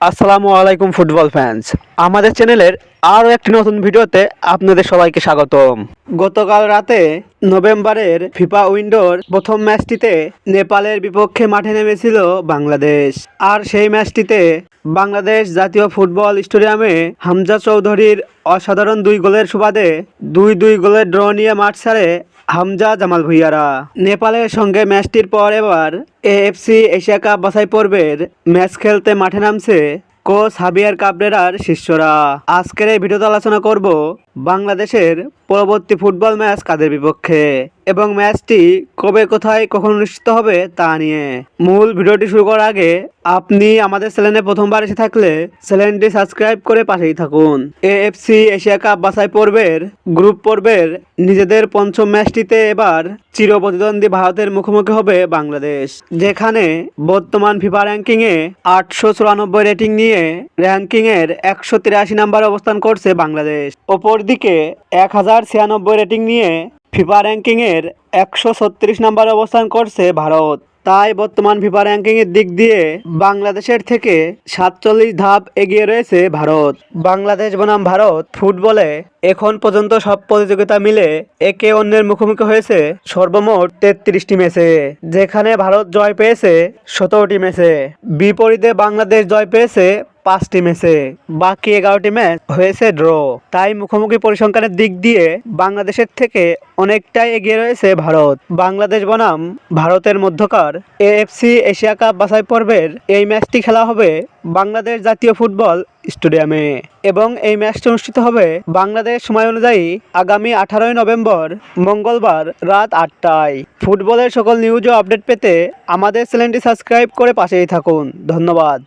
আসসালামু আলাইকুম football fans আমাদের চ্যানেলের আরও একটি নতুন ভিডিওতে আপনাদের সবাইকে স্বাগতম। গতকাল রাতে নভেম্বরের ফিফা উইন্ডোর প্রথম ম্যাচটিতে নেপালের বিপক্ষে মাঠে নেমেছিল বাংলাদেশ। আর সেই ম্যাচটিতে বাংলাদেশ জাতীয় ফুটবল স্টেডিয়ামে হামজা চৌধুরীর অসাধারণ দুই গোলের সুবাদে দুই দুই গোলের ড্র নিয়ে মাঠ ছাড়ে হামজা জামাল ভুইয়ারা। নেপালের সঙ্গে ম্যাচটির পর এবার এএফসি এশিয়া কাপ বাছাই পর্বের ম্যাচ খেলতে মাঠে নামছে কোচ হাবিয়ার কাবরেরার শিষ্যরা। আজকের এই ভিডিওতে আলোচনা করব বাংলাদেশের পরবর্তী ফুটবল ম্যাচ কাদের বিপক্ষে? এবং ম্যাচটি কবে, কোথায়, কখন অনুষ্ঠিত হবে তা নিয়ে। মূল ভিডিওটি শুরু করার আগে আপনি আমাদের চ্যানেলে প্রথমবার এসে থাকলে চ্যানেলটি সাবস্ক্রাইব করে পাশেই থাকুন। এএফসি এশিয়া কাপ বাছাই পর্বের গ্রুপ পর্বের নিজেদের পঞ্চম ম্যাচটিতে এবার চিরপ্রতিদ্বন্দ্বী ভারতের মুখোমুখি হবে বাংলাদেশ, যেখানে বর্তমান ফিফা র্যাঙ্কিংয়ে আটশো চুরানব্বই রেটিং নিয়ে র্যাঙ্কিংয়ের একশো তিরাশি নাম্বার অবস্থান করছে বাংলাদেশ। অপরদিকে এক হাজার ছিয়ানব্বই রেটিং নিয়ে ফিফা র্যাঙ্কিংয়ের একশো ছত্রিশ নম্বর অবস্থান করছে ভারত। তাই বর্তমান ফিফা র্যাঙ্কিংয়ের দিক দিয়ে বাংলাদেশের থেকে সাতচল্লিশ ধাপ এগিয়ে রয়েছে ভারত। বাংলাদেশ বনাম ভারত ফুটবলে এখন পর্যন্ত সব প্রতিযোগিতা মিলে একে অন্যের মুখোমুখি হয়েছে সর্বমোট তেত্রিশটি ম্যাচে, যেখানে ভারত জয় পেয়েছে সতেরোটি ম্যাচে। বিপরীতে বাংলাদেশ জয় পেয়েছে পাঁচটি ম্যাচে। বাকি এগারোটি ম্যাচ হয়েছে ড্র। তাই মুখোমুখি পরিসংখ্যানের দিক দিয়ে বাংলাদেশের থেকে অনেকটাই এগিয়ে রয়েছে ভারত। বাংলাদেশ বনাম ভারতের মধ্যকার এএফসি এশিয়া কাপ বাছাই পর্বের এই ম্যাচটি খেলা হবে বাংলাদেশ জাতীয় ফুটবল স্টেডিয়ামে। এবং এই ম্যাচটি অনুষ্ঠিত হবে বাংলাদেশ সময় অনুযায়ী আগামী আঠারোই নভেম্বর, মঙ্গলবার রাত আটটায়। ফুটবলের সকল নিউজ ও আপডেট পেতে আমাদের চ্যানেলটি সাবস্ক্রাইব করে পাশেই থাকুন। ধন্যবাদ।